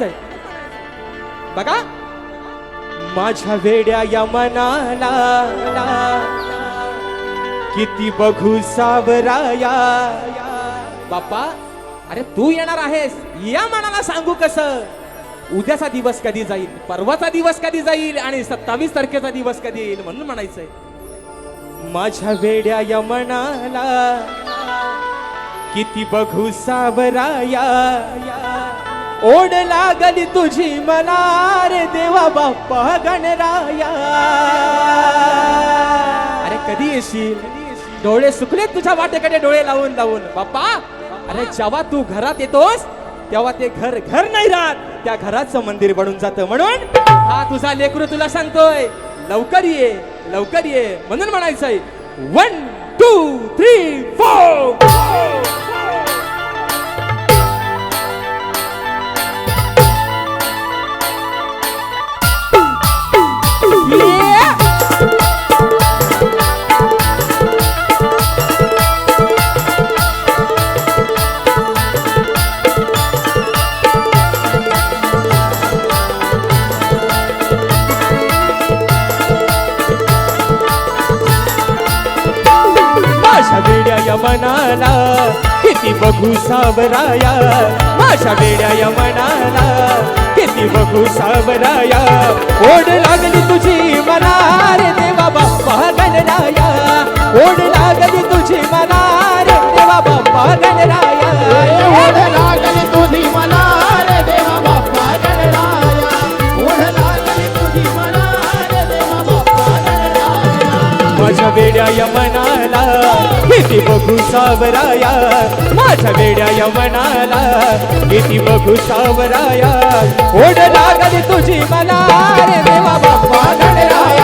करायचंय बघा. माझ्या वेड्या या मनाला किती बघू सावराया. बाप्पा अरे तू येणार आहेस. या मनाला सांगू कस? उद्याचा दिवस कधी जाईल? परवाचा दिवस कधी जाईल? आणि सत्तावीस तारखेचा दिवस कधी येईल? म्हणून म्हणायचंय. माझ्या वेड्या या मनाला किती बघू सावराया. ओढ लागली तुझी मला रे देवा बाप्पा गणराया. अरे कधी येशील? डोळे सुकलेत तुझ्या वाटेकडे डोळे लावून लावून. बाप्पा अरे जेव्हा तू घरात येतोस तेव्हा ते घर घर नाही राहत. त्या घराचं मंदिर बनून जातं म्हणून हा तुझा लेकरू तुला सांगतोय लवकर ये लवकर ये म्हणून म्हणायचंय. वन टू थ्री फोर मनाला. किती बघू सावराया. माझ्या वेड्या या मनाला. किती बघू सावराया. ओढ लागली तुझी मला रे देवा बाप्पा गणराया. ओढ लागली तुझी मना रे देवा बाप्पा गणराया. किती बघू सावराया? माझ्या वेड्या यवनाला किती बघू सावराया? ओढ लागली तुझी मला. रे देवा बाप्पा गणराया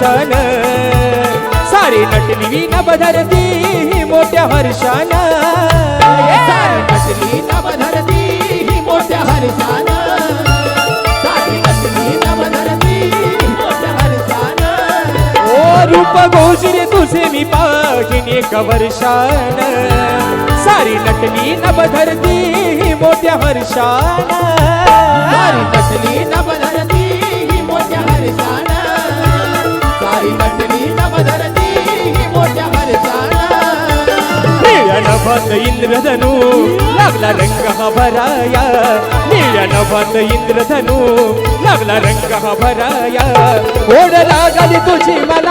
एक वर्षान सारी नटली न ही मोठ्या हर्षान. सारी नटली नवधरती ही मोठ्या हर्षानं. सारी नटली नवधरती ही मोठ्या हर्षानं. ओ रूप गोचरे तुझे मी वर्षान. सारी नटली न ही मोठ्या हर्षान. सारी नटली नवधरती नभात इंद्रधनू लागला रंग हा भराया. निळ्या नभात इंद्रधनू लागला रंग हा भराया. ओढ लागली तुझी मला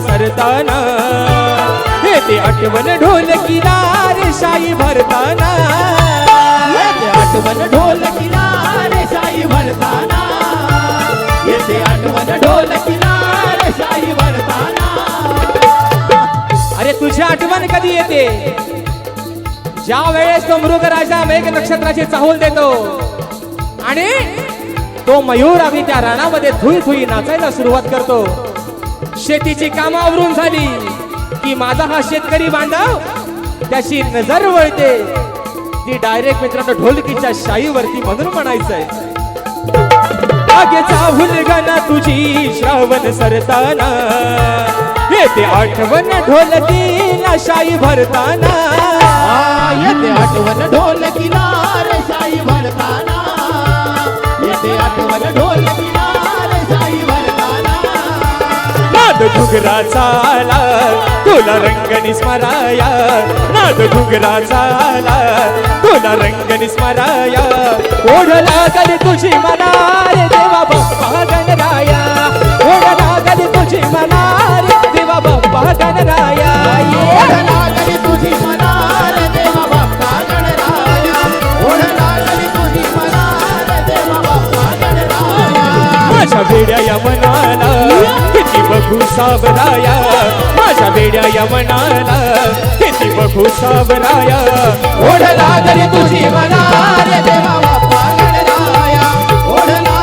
सरताना. हे ते आठवण ढोल किनार शाई भरताना. येते आठवण ढोल किनारे शाही भरताना. येते आठवण ढोल किनार शाई भरताना. अरे तुझी आठवण कधी येते? ज्या वेळेस तो मृग राजा मेघ नक्षत्राची चाहूल देतो आणि तो मयूर आम्ही त्या रानामध्ये थुई थुई नाचायला सुरुवात करतो. शेतीची कामं आवरून झाली की माझा हा शेतकरी बांधव त्याची नजर वळते. ती डायरेक्ट मित्रांनो ढोलकीच्या शाईवरती म्हणून म्हणायचंय. आगेचा हुलगणा तुझी श्रावण सरताना. येते आठवण ढोलकीला शाई भरताना. येते आठवण ढोलकीला शाई शाही भरताना नाद घुगराचा आला तुला रंगनी स्मराया. नाद घुगराचा आला तुला रंगनी स्मराया. ओढ लागली तुझी मना रे देवा बाप्पा गणराया ओढ लागली तुझी मना रे देवा बाप्पा गणराया ओढ लागली तुझी मना रे देवा बाप्पा गणराया ओढ लागली तुझी मना रे देवा बाप्पा गणराया माझ्या वेड्या या बघू सावराया. माझ्या बेड्या यमनाला किती बघू सावराया. ओढला तरी तुझी मना देवा ओढला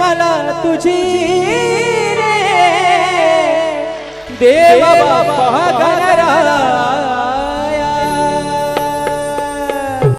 मला तुझी. देवा पहा